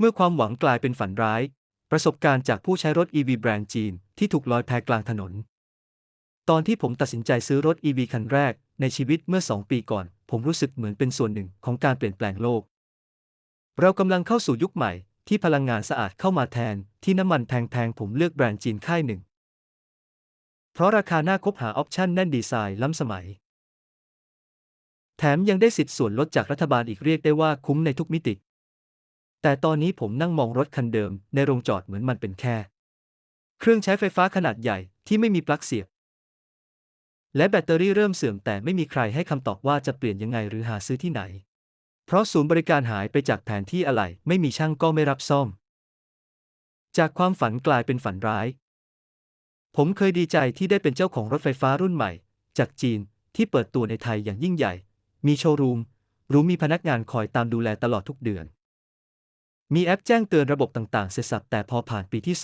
เมื่อความหวังกลายเป็นฝันร้าย ประสบการณ์จากผู้ใช้รถ EV แบรนด์จีน ที่ถูกลอยแพกลางถนน ตอนที่ผมตัดสินใจซื้อรถ EV คันแรกในชีวิตเมื่อ 2 ปีก่อน ผมรู้สึกเหมือนเป็นส่วนหนึ่งของการเปลี่ยนแปลงโลก เรากำลังเข้าสู่ยุคใหม่ที่พลังงานสะอาดเข้ามาแทนที่น้ำมันแพงๆผมเลือกแบรนด์จีนค่ายหนึ่ง เพราะราคาน่าคบหาออปชั่นแน่นดีไซน์ล้ำสมัย แถมยังได้สิทธิ์ส่วนลดจากรัฐบาลอีกเรียกได้ว่าคุ้มในทุกมิติ แต่ตอนนี้ผมนั่งมองรถคันเดิมในโรงจอดเหมือนมันเป็นแค่ เครื่องใช้ไฟฟ้าขนาดใหญ่ที่ไม่มีปลั๊กเสียบ และแบตเตอรี่เริ่มเสื่อมแต่ไม่มีใครให้คำตอบว่าจะเปลี่ยนยังไงหรือหาซื้อที่ไหน เพราะศูนย์บริการหายไปจากแผนที่อะไหล่ไม่มีช่างก็ไม่รับซ่อม จากความฝันกลายเป็นฝันร้าย ผมเคยดีใจที่ได้เป็นเจ้าของรถไฟฟ้ารุ่นใหม่ จากจีนที่เปิดตัวในไทยอย่างยิ่งใหญ่ มีโชว์รูม รู้มีพนักงานคอยตามดูแลตลอดทุกเดือน มีแอปแจ้งเตือนระบบต่างๆ เสร็จสับแต่พอผ่านปีที่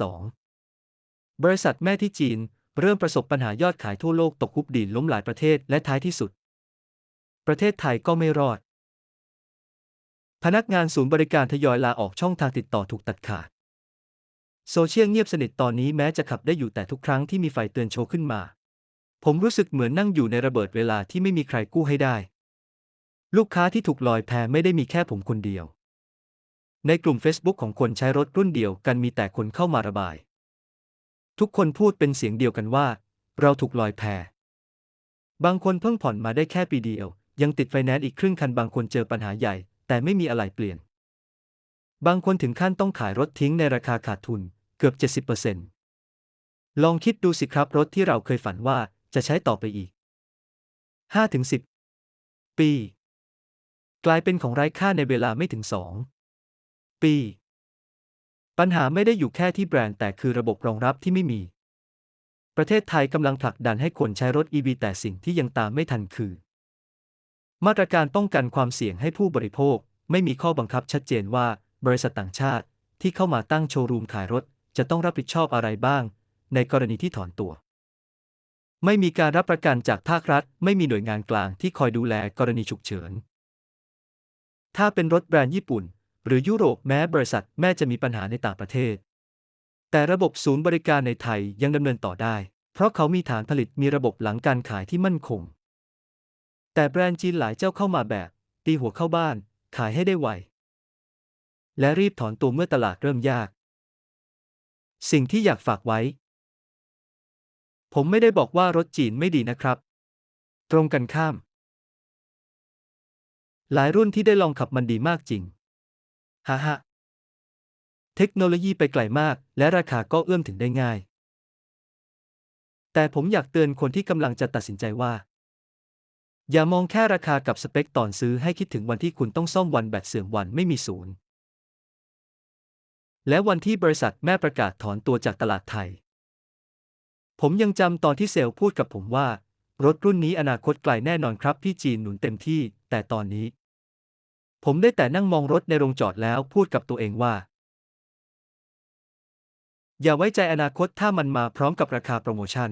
2 บริษัทแม่ที่จีน เริ่มประสบปัญหายอดขายทั่วโลกตกคุบดินล้มหลายประเทศและท้ายที่สุด ประเทศไทยก็ไม่รอด พนักงานศูนย์บริการทยอยลาออกช่องทางติดต่อถูกตัดขาด โซเชียลเงียบสนิทตอนนี้แม้จะขับได้อยู่แต่ทุกครั้งที่มีไฟเตือนโชว์ขึ้นมา ผมรู้สึกเหมือนนั่งอยู่ในระเบิดเวลาที่ไม่มีใครกู้ให้ได้ ลูกค้าที่ถูกลอยแพไม่ได้มีแค่ผมคนเดียว ในกลุ่ม Facebook ของคนใช้รถรุ่นเดียวกันมีแต่คนเข้ามาระบาย ทุกคนพูดเป็นเสียงเดียวกันว่า เราถูกลอยแพ บางคนเพิ่งผ่อนมาได้แค่ปีเดียว ยังติดไฟแนนซ์อีกครึ่งคันบางคนเจอปัญหาใหญ่ แต่ไม่มีอะไรเปลี่ยน บางคนถึงขั้นต้องขายรถทิ้งในราคาขาดทุนเกือบ 70%ลองคิดดูสิครับรถที่เราเคยฝันว่าจะใช้ต่อไปอีก 5-10 ปี กลายเป็นของไร้ค่าในเวลาไม่ถึง2 ปี ปัญหาไม่ได้อยู่แค่ที่แบรนด์แต่คือระบบรองรับที่ไม่มี ประเทศไทยกำลังผลักดันให้คนใช้รถ EV แต่สิ่งที่ยังตามไม่ทันคือ มาตรการป้องกันความเสี่ยงให้ผู้บริโภค ไม่มีข้อบังคับชัดเจนว่าบริษัทต่างชาติที่เข้ามาตั้งโชว์รูมขายรถ จะต้องรับผิดชอบอะไรบ้าง ในกรณีที่ถอนตัว ไม่มีการรับประกันจากภาครัฐ ไม่มีหน่วยงานกลางที่คอยดูแลกรณีฉุกเฉิน ถ้าเป็นรถแบรนด์ญี่ปุ่น หรือยุโรปแม้บริษัทแม่จะมีปัญหาในต่างประเทศ แต่ระบบศูนย์บริการในไทยยังดำเนินต่อได้ เพราะเขามีฐานผลิตมีระบบหลังการขายที่มั่นคง แต่แบรนด์จีนหลายเจ้าเข้ามาแบบ ตีหัวเข้าบ้าน ขายให้ได้ไว และรีบถอนตัวเมื่อตลาดเริ่มยาก สิ่งที่อยากฝากไว้ ผมไม่ได้บอกว่ารถจีนไม่ดีนะครับ ตรงกันข้าม หลายรุ่นที่ได้ลองขับมันดีมากจริง ฮ่าฮะเทคโนโลยีไปไกลมาก และราคาก็เอื้อมถึงได้ง่าย แต่ผมอยากเตือนคนที่กำลังจะตัดสินใจว่า อย่ามองแค่ราคากับสเปคตอนซื้อให้คิดถึงวันที่คุณต้องซ่อมวันแบตเสื่อมวันไม่มีศูนย์ และวันที่บริษัทแม่ประกาศถอนตัวจากตลาดไทย ผมยังจำตอนที่เซลล์พูดกับผมว่า รถรุ่นนี้อนาคตไกลแน่นอนครับพี่จีนหนุนเต็มที่ แต่ตอนนี้ ผมได้แต่นั่งมองรถในโรงจอดแล้วพูดกับตัวเองว่า อย่าไว้ใจอนาคตถ้ามันมาพร้อมกับราคาโปรโมชั่น